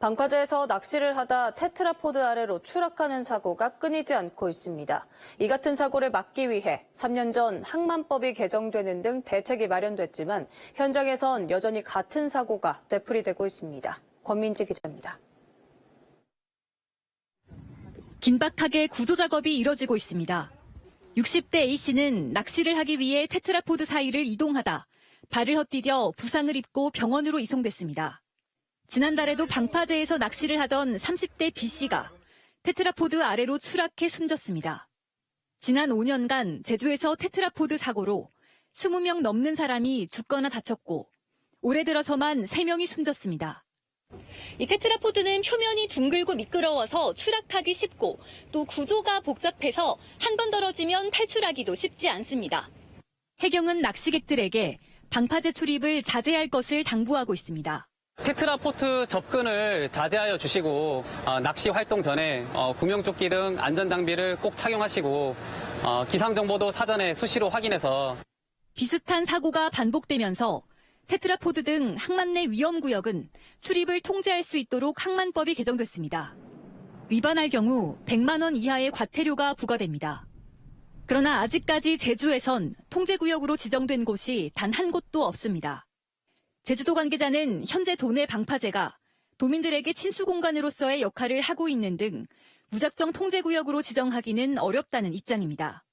방파제에서 낚시를 하다 테트라포드 아래로 추락하는 사고가 끊이지 않고 있습니다. 이 같은 사고를 막기 위해 3년 전 항만법이 개정되는 등 대책이 마련됐지만 현장에선 여전히 같은 사고가 되풀이되고 있습니다. 권민지 기자입니다. 긴박하게 구조 작업이 이뤄지고 있습니다. 60대 A씨는 낚시를 하기 위해 테트라포드 사이를 이동하다 발을 헛디뎌 부상을 입고 병원으로 이송됐습니다. 지난달에도 방파제에서 낚시를 하던 30대 B씨가 테트라포드 아래로 추락해 숨졌습니다. 지난 5년간 제주에서 테트라포드 사고로 20명 넘는 사람이 죽거나 다쳤고 올해 들어서만 3명이 숨졌습니다. 이 테트라포드는 표면이 둥글고 미끄러워서 추락하기 쉽고 또 구조가 복잡해서 한 번 떨어지면 탈출하기도 쉽지 않습니다. 해경은 낚시객들에게 방파제 출입을 자제할 것을 당부하고 있습니다. 테트라포트 접근을 자제하여 주시고 어, 낚시 활동 전에 어, 구명조끼 등 안전장비를 꼭 착용하시고 어, 기상정보도 사전에 수시로 확인해서 비슷한 사고가 반복되면서 테트라포드 등 항만 내 위험 구역은 출입을 통제할 수 있도록 항만법이 개정됐습니다. 위반할 경우 100만 원 이하의 과태료가 부과됩니다. 그러나 아직까지 제주에선 통제 구역으로 지정된 곳이 단 한 곳도 없습니다. 제주도 관계자는 현재 도내 방파제가 도민들에게 친수 공간으로서의 역할을 하고 있는 등 무작정 통제구역으로 지정하기는 어렵다는 입장입니다.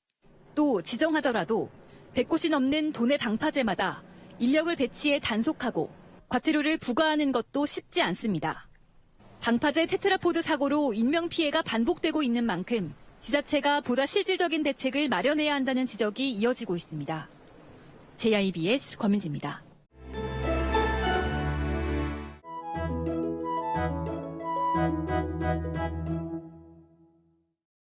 또 지정하더라도 100곳이 넘는 도내 방파제마다 인력을 배치해 단속하고 과태료를 부과하는 것도 쉽지 않습니다. 방파제 테트라포드 사고로 인명피해가 반복되고 있는 만큼 지자체가 보다 실질적인 대책을 마련해야 한다는 지적이 이어지고 있습니다. JIBS 권민지입니다.